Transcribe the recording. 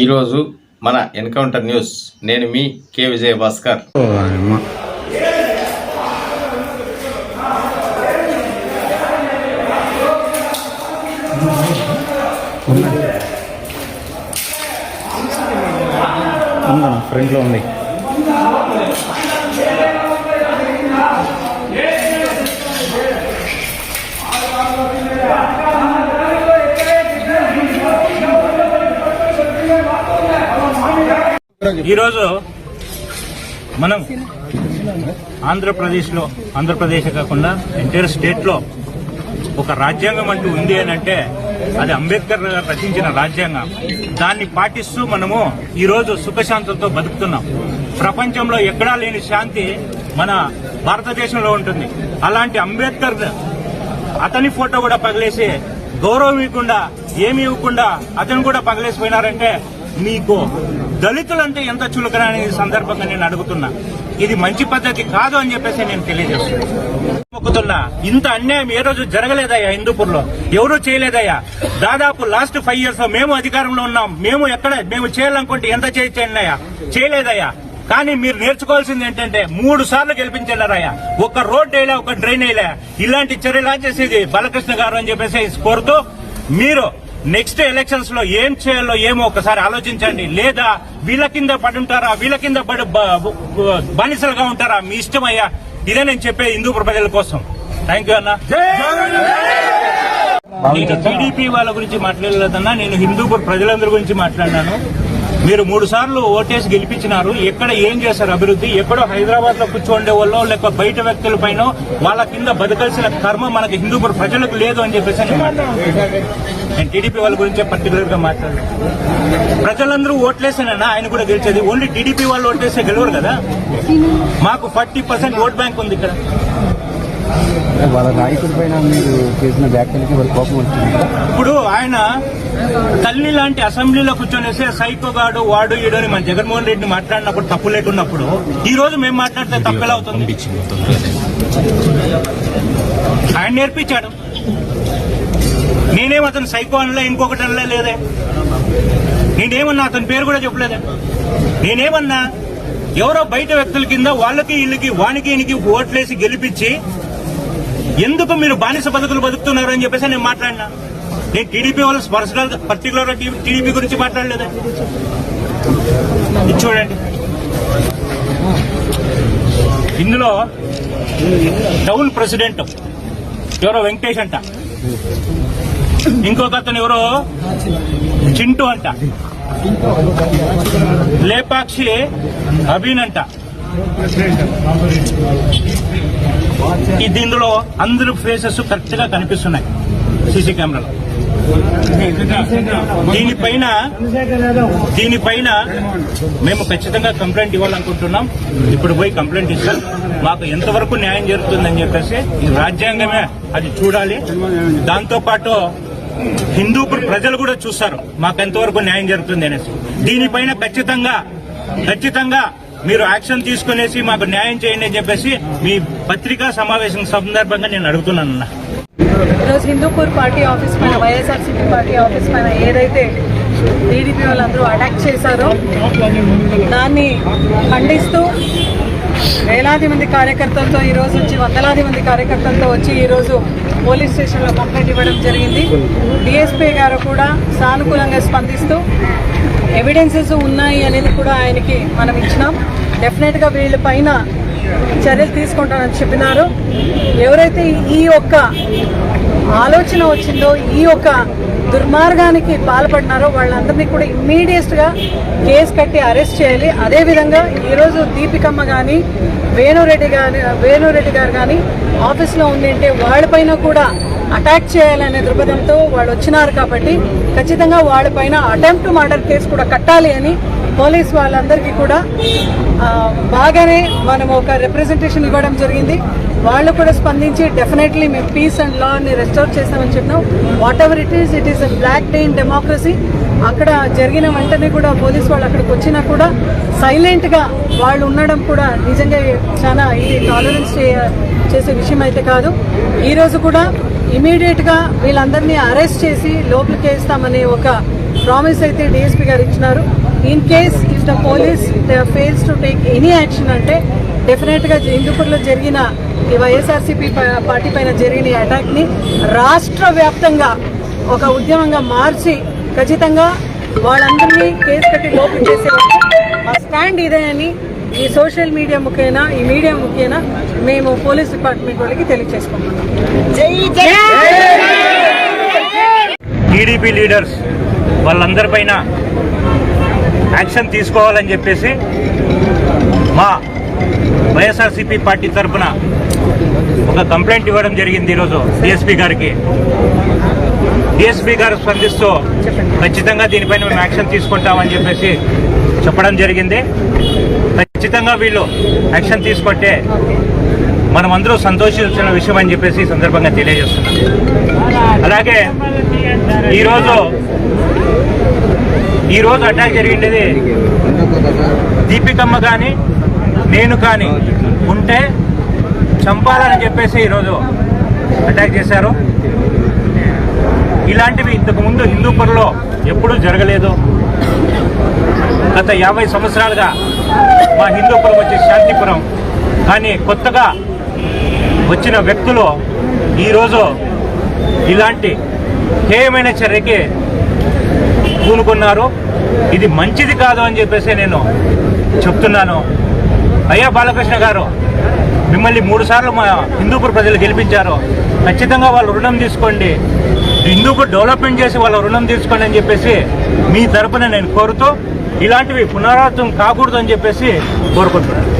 ఈరోజు మన encounter news. నేను మీ కే విజయ భాస్కర్ ఫ్రంట్లో ఉంది. ఈరోజు మనం ఆంధ్రప్రదేశ్లో ఆంధ్రప్రదేశ్ కాకుండా ఎంటైర్ స్టేట్లో ఒక రాజ్యాంగం అంటూ ఉంది అని అంటే అది అంబేద్కర్ గారు రచించిన రాజ్యాంగం. దాన్ని పాటిస్తూ మనము ఈరోజు సుఖశాంతులతో బతుకుతున్నాం. ప్రపంచంలో ఎక్కడా లేని శాంతి మన భారతదేశంలో ఉంటుంది. అలాంటి అంబేద్కర్ అతని ఫోటో కూడా పగిలేసి గౌరవం ఇవ్వకుండా ఏమి ఇవ్వకుండా అతను కూడా పగిలేసిపోయినారంటే మీకు దళితులంటే ఎంత చులకన అనే సందర్భంగా నేను అడుగుతున్నా. ఇది మంచి పద్ధతి కాదు అని చెప్పేసి నేను తెలియజేస్తున్నాను మొక్కుతున్నా. ఇంత అన్యాయం ఏ రోజు జరగలేదయ్యా హిందూపూర్లో ఎవరూ చేయలేదయ్యా. దాదాపు లాస్ట్ ఫైవ్ ఇయర్స్లో మేము అధికారంలో ఉన్నాం. మేము ఎక్కడ? మేము చేయాలనుకుంటే ఎంత చేయొచ్చయ్యా చేయలేదయ్యా. కానీ మీరు నేర్చుకోవాల్సింది ఏంటంటే మూడు సార్లు గెలిపించారయ్యా ఒక రోడ్ వేయలే ఒక డ్రైన్ వేయలే. ఇలాంటి చర్యలా చేసేది బాలకృష్ణ గారు అని చెప్పేసి కోరుతూ మీరు నెక్స్ట్ ఎలక్షన్స్లో ఏం చేయాలో ఏమో ఒకసారి ఆలోచించండి. లేదా వీళ్ళ కింద పడి ఉంటారా వీళ్ళ కింద పడి బానిసలుగా ఉంటారా? మీ ఇష్టం అయ్యా ఇదే నేను చెప్పే హిందూ ప్రజల కోసం. థ్యాంక్ యూ అన్న. నేను టీడీపీ వాళ్ళ గురించి మాట్లాడలేదన్నా. నేను హిందూపూర్ ప్రజలందరి గురించి మాట్లాడినాను. మీరు మూడు సార్లు ఓటేసి గెలిపించినారు. ఎక్కడ ఏం చేశారు అభివృద్ధి? ఎక్కడో హైదరాబాద్లో కూర్చోండే వాళ్ళు లేక బయట వ్యక్తుల పైన వాళ్ళ కింద బతకాల్సిన కర్మ మనకి హిందూపూర్ ప్రజలకు లేదు అని చెప్పేసి నేను టీడీపీ వాళ్ళ గురించే పర్టికులర్గా మాట్లాడాను ప్రజలందరూ ఓట్లేసానన్నా ఆయన కూడా గెలిచేది. ఓన్లీ టీడీపీ వాళ్ళు ఓట్లేస్తే గెలవరు కదా? మాకు ఫార్టీ పర్సెంట్ ఓట్ బ్యాంక్ ఉంది ఇక్కడ. వాళ్ళ నాయకుడి పైన మీరు చేసిన వ్యాఖ్యలకి వాళ్ళ కోపం వచ్చింది ఇప్పుడు ఆయన తల్లి లాంటి అసెంబ్లీలో కూర్చొనేసే సైకోగాడు వాడు ఈడు అని మన జగన్మోహన్ రెడ్డి మాట్లాడినప్పుడు తప్పు లేకున్నప్పుడు ఈ రోజు మేము మాట్లాడితే తప్పు ఎలా అవుతుంది? ఆయన నేర్పించాడు. నేనేం అతను సైకో అనలే ఇంకొకటి అనలే లేదే? నేనేమన్నా అతని పేరు కూడా చెప్పలేదే? నేనేమన్నా ఎవరో బయట వ్యక్తుల కింద వాళ్ళకి వీళ్ళకి వానికి ఈయనకి ఓట్లేసి గెలిపించి ఎందుకు మీరు బానిస బతుకులు బతుకుతున్నారు అని చెప్పేసి నేను మాట్లాడినా? నేను టీడీపీ వాళ్ళు పర్సనల్ పర్టికులర్ టీడీపీ గురించి మాట్లాడలేదా? చూడండి. ఇందులో టౌన్ ప్రెసిడెంట్ ఎవరో వెంకటేష్ అంట. ఇంకొక అతను ఎవరో చింటూ అంట. లేపాక్షి అభిన్ అంట. ఈ దీనిలో అందరు ఫేసెస్ కరెక్ట్గా కనిపిస్తున్నాయి సీసీ కెమెరాలో. దీనిపైన దీనిపైన మేము ఖచ్చితంగా కంప్లైంట్ ఇవ్వాలనుకుంటున్నాం. ఇప్పుడు పోయి కంప్లైంట్ ఇస్తాం. మాకు ఎంతవరకు న్యాయం జరుగుతుందని చెప్పేసి రాజ్యాంగమే అది చూడాలి. దాంతో పాటు హిందూపూర్ ప్రజలు కూడా చూస్తారు మాకు ఎంతవరకు న్యాయం జరుగుతుంది అనేసి. దీనిపైన ఖచ్చితంగా ఖచ్చితంగా మీరు యాక్షన్ తీసుకునేసి మాకు న్యాయం చేయండి అని చెప్పేసి మీ పత్రికా సమావేశం సందర్భంగా నేను అడుగుతున్నాను అన్న. ఈరోజు హిందూపూర్ పార్టీ ఆఫీస్ పైన వైఎస్ఆర్సీపీ పార్టీ ఆఫీస్ పైన ఏదైతే టీడీపీ వాళ్ళందరూ అటాక్ చేశారో దాన్ని ఖండిస్తూ వేలాది మంది కార్యకర్తలతో ఈరోజు వచ్చి వందలాది మంది కార్యకర్తలతో వచ్చి ఈరోజు పోలీస్ స్టేషన్లో కంప్లైంట్ ఇవ్వడం జరిగింది. డిఎస్పీ గారు కూడా సానుకూలంగా స్పందిస్తూ ఎవిడెన్సెస్ ఉన్నాయి అనేది కూడా ఆయనకి మనం ఇచ్చినాం. డెఫినెట్గా వీళ్ళ పైన చర్యలు తీసుకుంటానని చెప్పినారు. ఎవరైతే ఈ యొక్క ఆలోచన వచ్చిందో ఈ యొక్క దుర్మార్గానికి పాల్పడినారో వాళ్ళందరినీ కూడా ఇమ్మీడియట్గా కేసు కట్టి అరెస్ట్ చేయాలి. అదేవిధంగా ఈరోజు దీపికమ్మ కానీ వేణురెడ్డి కానీ వేణురెడ్డి గారు కానీ ఆఫీస్లో ఉందంటే వాళ్ళపైన కూడా అటాక్ చేయాలనే దృక్పథంతో వాళ్ళు వచ్చినారు కాబట్టి ఖచ్చితంగా వాళ్ళపైన అటెంప్ట్ మర్డర్ కేసు కూడా కట్టాలి అని పోలీస్ వాళ్ళందరికీ కూడా బాగానే మనం ఒక రిప్రజెంటేషన్ ఇవ్వడం జరిగింది. వాళ్ళు కూడా స్పందించి డెఫినెట్లీ మేము పీస్ అండ్ లాని రెస్టోర్ చేస్తామని చెప్పినాం. Whatever it is it is a black day in democracy అక్కడ జరిగిన వెంటనే కూడా పోలీస్ వాళ్ళు అక్కడికి వచ్చినా కూడా సైలెంట్గా వాళ్ళు ఉండడం కూడా నిజంగా చాలా ఇది టాలరెన్స్ చేసే విషయం అయితే కాదు. ఈరోజు కూడా ఇమీడియట్గా వీళ్ళందరినీ అరెస్ట్ చేసి లోపలికి వేస్తామనే ఒక ప్రామిస్ అయితే డిఎస్పీ గారు ఇచ్చినారు. In case if the police fails to take any action అంటే డెఫినెట్గా హిందూపూర్లో జరిగిన ఈ వైఎస్ఆర్సీపీ పార్టీ పైన జరిగిన ఈ అటాక్ని రాష్ట్ర వ్యాప్తంగా ఒక ఉద్యమంగా మార్చి ఖచ్చితంగా వాళ్ళందరినీ కేసు కట్టి లోపు చేసే మా స్టాండ్ ఇదే అని ఈ సోషల్ మీడియా ముఖేనా ఈ మీడియా ముఖేనా మేము పోలీస్ డిపార్ట్మెంట్ వాళ్ళకి తెలియజేసుకుంటున్నాం టీడీపీ లీడర్స్ వాళ్ళందరిపైన యాక్షన్ తీసుకోవాలని చెప్పేసి మా వైఎస్ఆర్సీపీ పార్టీ తరఫున ఒక కంప్లైంట్ ఇవ్వడం జరిగింది ఈరోజు డిఎస్పీ గారికి. డిఎస్పీ గారు స్పందిస్తూ ఖచ్చితంగా దీనిపైన మేము యాక్షన్ తీసుకుంటామని చెప్పేసి చెప్పడం జరిగింది. ఖచ్చితంగా వీళ్ళు యాక్షన్ తీసుకుంటే మనమందరూ అందరూ సంతోషించిన విషయం అని చెప్పేసి ఈ సందర్భంగా తెలియజేస్తున్నాం అలాగే ఈరోజు ఈరోజు అటాక్ జరిగిండేది దీపికమ్మ కానీ నేను కానీ ఉంటే చంపాలని చెప్పేసి ఈరోజు అటాక్ చేశారు. ఇలాంటివి ఇంతకుముందు ముందు ఎప్పుడూ జరగలేదు. గత యాభై సంవత్సరాలుగా మా హిందూపురం వచ్చి శాంతిపురం. కానీ కొత్తగా వచ్చిన వ్యక్తులు ఈరోజు ఇలాంటి హేయమైన చర్యకి పూనుకున్నారు. ఇది మంచిది కాదు అని చెప్పేసి నేను చెప్తున్నాను. అయ్యా బాలకృష్ణ గారు మిమ్మల్ని మూడుసార్లు మా హిందూపూర్ ప్రజలు గెలిపించారు. ఖచ్చితంగా వాళ్ళు రుణం తీసుకోండి. హిందూపూర్ డెవలప్మెంట్ చేసి వాళ్ళ రుణం తీసుకోండి అని చెప్పేసి మీ తరపున నేను కోరుతూ ఇలాంటివి పునరావృతం కాకూడదు అని చెప్పేసి కోరుకుంటున్నాను.